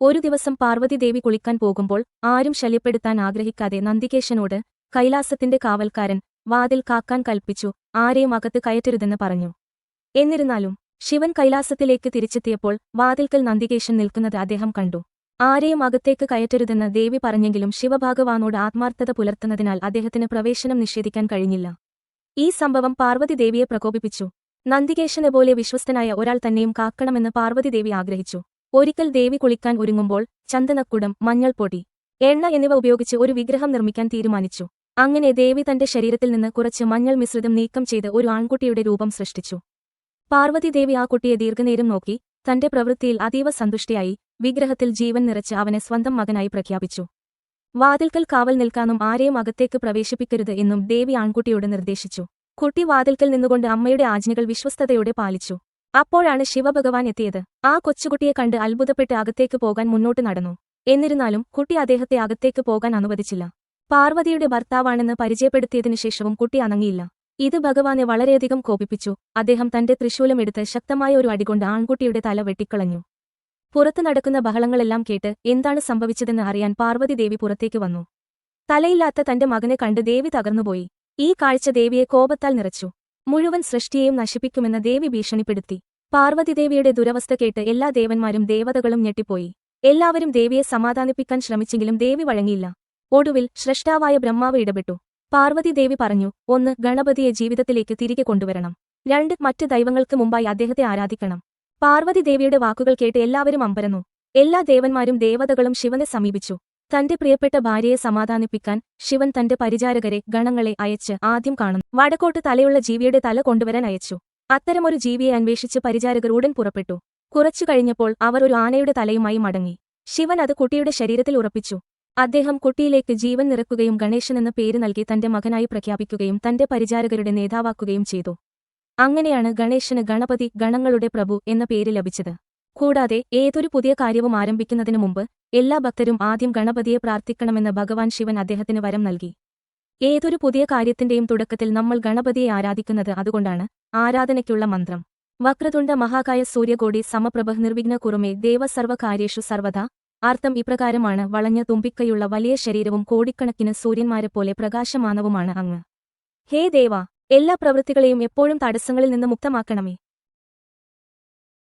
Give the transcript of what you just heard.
ഒരു ദിവസം പാർവതി ദേവി കുളിക്കാൻ പോകുമ്പോൾ ആരും ശല്യപ്പെടുത്താൻ ആഗ്രഹിക്കാതെ നന്ദികേശനോട് കൈലാസത്തിന്റെ കാവൽക്കാരൻ വാതിൽ കാക്കാൻ കൽപ്പിച്ചു ആരെയും അകത്ത് കയറ്റരുതെന്ന് പറഞ്ഞു. എന്നിരുന്നാലും ശിവൻ കൈലാസത്തിലേക്ക് തിരിച്ചെത്തിയപ്പോൾ വാതിൽക്കൽ നന്ദികേശൻ നിൽക്കുന്നത് അദ്ദേഹം കണ്ടു. ആരെയും അകത്തേക്ക് കയറ്റരുതെന്ന് ദേവി പറഞ്ഞെങ്കിലും ശിവഭാഗവാനോട് ആത്മാർത്ഥത പുലർത്തുന്നതിനാൽ അദ്ദേഹത്തിന് പ്രവേശനം നിഷേധിക്കാൻ കഴിഞ്ഞില്ല. ഈ സംഭവം പാർവതി ദേവിയെ പ്രകോപിപ്പിച്ചു. നന്ദികേശനെ പോലെ വിശ്വസ്തനായ ഒരാൾ തന്നെയും കാക്കണമെന്ന് പാർവതി ദേവി ആഗ്രഹിച്ചു. ഒരിക്കൽ ദേവി കുളിക്കാൻ ഒരുങ്ങുമ്പോൾ ചന്ദനക്കുടം മഞ്ഞൾപ്പൊടി എണ്ണ എന്നിവ ഉപയോഗിച്ച് ഒരു വിഗ്രഹം നിർമ്മിക്കാൻ തീരുമാനിച്ചു. അങ്ങനെ ദേവി തന്റെ ശരീരത്തിൽ നിന്ന് കുറച്ച് മഞ്ഞൾ മിശ്രിതം നീക്കം ചെയ്ത് ഒരു ആൺകുട്ടിയുടെ രൂപം സൃഷ്ടിച്ചു. പാർവതി ദേവി ആ കുട്ടിയെ ദീർഘനേരം നോക്കി തന്റെ പ്രവൃത്തിയിൽ അതീവ സന്തുഷ്ടിയായി വിഗ്രഹത്തിൽ ജീവൻ നിറച്ച് അവനെ സ്വന്തം മകനായി പ്രഖ്യാപിച്ചു. വാതിൽക്കൽ കാവൽ നിൽക്കാനും ആരെയും അകത്തേക്ക് പ്രവേശിപ്പിക്കരുത് എന്നും ദേവി ആൺകുട്ടിയോട് നിർദ്ദേശിച്ചു. കുട്ടി വാതിൽക്കൽ നിന്നുകൊണ്ട് അമ്മയുടെ ആജ്ഞകൾ വിശ്വസ്തയോടെ പാലിച്ചു. അപ്പോഴാണ് ശിവഭഗവാൻ എത്തിയത്. ആ കൊച്ചുകുട്ടിയെ കണ്ട് അത്ഭുതപ്പെട്ട് അകത്തേക്ക് പോകാൻ മുന്നോട്ട് നടന്നു. എന്നിരുന്നാലും കുട്ടി അദ്ദേഹത്തെ അകത്തേക്ക് പോകാൻ അനുവദിച്ചില്ല. പാർവതിയുടെ ഭർത്താവാണെന്ന് പരിചയപ്പെടുത്തിയതിനു ശേഷവും കുട്ടി അനങ്ങിയില്ല. ഇത് ഭഗവാനെ വളരെയധികം കോപിപ്പിച്ചു. അദ്ദേഹം തന്റെ തൃശൂലമെടുത്ത് ശക്തമായ ഒരു അടികൊണ്ട് ആൺകുട്ടിയുടെ തല വെട്ടിക്കളഞ്ഞു. പുറത്തു നടക്കുന്ന ബഹളങ്ങളെല്ലാം കേട്ട് എന്താണ് സംഭവിച്ചതെന്ന് അറിയാൻ പാർവതി ദേവി പുറത്തേക്ക് വന്നു. തലയില്ലാത്ത തന്റെ മകനെ കണ്ട് ദേവി തകർന്നുപോയി. ഈ കാഴ്ച ദേവിയെ കോപത്താൽ നിറച്ചു. മുഴുവൻ സൃഷ്ടിയെയും നശിപ്പിക്കുമെന്ന് ദേവി ഭീഷണിപ്പെടുത്തി. പാർവതിദേവിയുടെ ദുരവസ്ഥ കേട്ട് എല്ലാ ദേവന്മാരും ദേവതകളും ഞെട്ടിപ്പോയി. എല്ലാവരും ദേവിയെ സമാധാനിപ്പിക്കാൻ ശ്രമിച്ചെങ്കിലും ദേവി വഴങ്ങിയില്ല. ഒടുവിൽ ശ്രഷ്ടാവായ ബ്രഹ്മാവ് ഇടപെട്ടു. പാർവതി ദേവി പറഞ്ഞു ഒന്ന് ഗണപതിയെ ജീവിതത്തിലേക്ക് തിരികെ കൊണ്ടുവരണം. രണ്ട് മറ്റ് ദൈവങ്ങൾക്ക് മുമ്പായി അദ്ദേഹത്തെ ആരാധിക്കണം. പാർവതി ദേവിയുടെ വാക്കുകൾ കേട്ട് എല്ലാവരും അമ്പരന്നു. എല്ലാ ദേവന്മാരും ദേവതകളും ശിവനെ സമീപിച്ചു. തന്റെ പ്രിയപ്പെട്ട ഭാര്യയെ സമാധാനിപ്പിക്കാൻ ശിവൻ തന്റെ പരിചാരകരെ ഗണങ്ങളെ അയച്ച് ആദ്യം കാണുന്നു. വടക്കോട്ട് തലയുള്ള ജീവിയുടെ തല കൊണ്ടുവരാൻ അയച്ചു. അത്തരമൊരു ജീവിയെ അന്വേഷിച്ച് പരിചാരകർ ഉടൻ പുറപ്പെട്ടു. കുറച്ചു കഴിഞ്ഞപ്പോൾ അവർ ഒരു ആനയുടെ തലയുമായി മടങ്ങി. ശിവൻ അത് കുട്ടിയുടെ ശരീരത്തിൽ ഉറപ്പിച്ചു. അദ്ദേഹം കുട്ടിയിലേക്ക് ജീവൻ നിറക്കുകയും ഗണേശൻ എന്ന പേര് നൽകി തന്റെ മകനായി പ്രഖ്യാപിക്കുകയും തന്റെ പരിചാരകരുടെ നേതാവാക്കുകയും ചെയ്തു. അങ്ങനെയാണ് ഗണേശന് ഗണപതി ഗണങ്ങളുടെ പ്രഭു എന്ന പേര് ലഭിച്ചത്. കൂടാതെ ഏതൊരു പുതിയ കാര്യവും ആരംഭിക്കുന്നതിനു മുമ്പ് എല്ലാ ഭക്തരും ആദ്യം ഗണപതിയെ പ്രാർത്ഥിക്കണമെന്ന് ഭഗവാൻ ശിവൻ അദ്ദേഹത്തിന് വരം നൽകി. ഏതൊരു പുതിയ കാര്യത്തിന്റെയും തുടക്കത്തിൽ നമ്മൾ ഗണപതിയെ ആരാധിക്കുന്നത് അതുകൊണ്ടാണ് ആരാധനയ്ക്കുള്ള മന്ത്രം. വക്രതുണ്ട മഹാകായ സൂര്യകോടി സമപ്രഭ നിർവിഘ്ന കുറുമേ ദേവസർവകാര്യേഷു സർവത അർത്ഥം ഇപ്രകാരമാണ് വളഞ്ഞ തുമ്പിക്കയുള്ള വലിയ ശരീരവും കോടിക്കണക്കിന് സൂര്യന്മാരെ പോലെ പ്രകാശമാനവുമാണ് അങ്ങ്. ഹേ ദേവ എല്ലാ പ്രവൃത്തികളെയും എപ്പോഴും തടസ്സങ്ങളിൽ നിന്ന് മുക്തമാക്കണമേ.